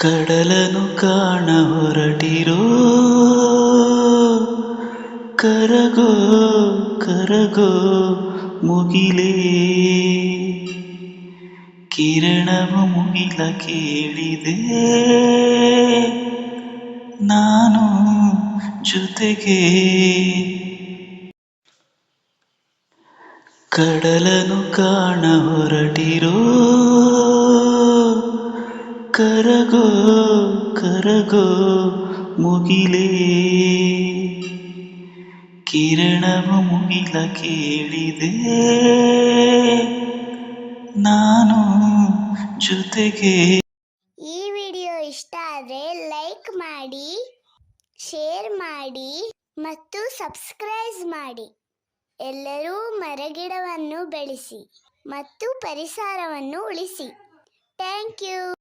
ಕಡಲನು ಕಾಣ ಹೊರಟಿರೋ. ಕರಗೋ ಕರಗೋ ಮುಗಿಲೇ. ಕಿರಣವು ಮುಗಿಲ ಕೇಳಿದೆ. ನಾನು ಜೊತೆಗೆ. ಕಡಲನು ಕಾಣ ಹೊರಟಿರೋ. ಕರಗೋ ಕರಗೋ ಮುಗಿಲೇ. ಕಿರಣವು ಮುಗಿಲ ಕೇಳಿದೆ. ನಾನು ಜೊತೆಗೆ. ಈ ವಿಡಿಯೋ ಇಷ್ಟ ಆದರೆ ಲೈಕ್ ಮಾಡಿ, ಶೇರ್ ಮಾಡಿ ಮತ್ತು ಸಬ್ಸ್ಕ್ರೈಬ್ ಮಾಡಿ. ಎಲ್ಲರೂ ಮರಗಿಡವನ್ನು ಬೆಳೆಸಿ ಮತ್ತು ಪರಿಸರವನ್ನು ಉಳಿಸಿ. Thank you.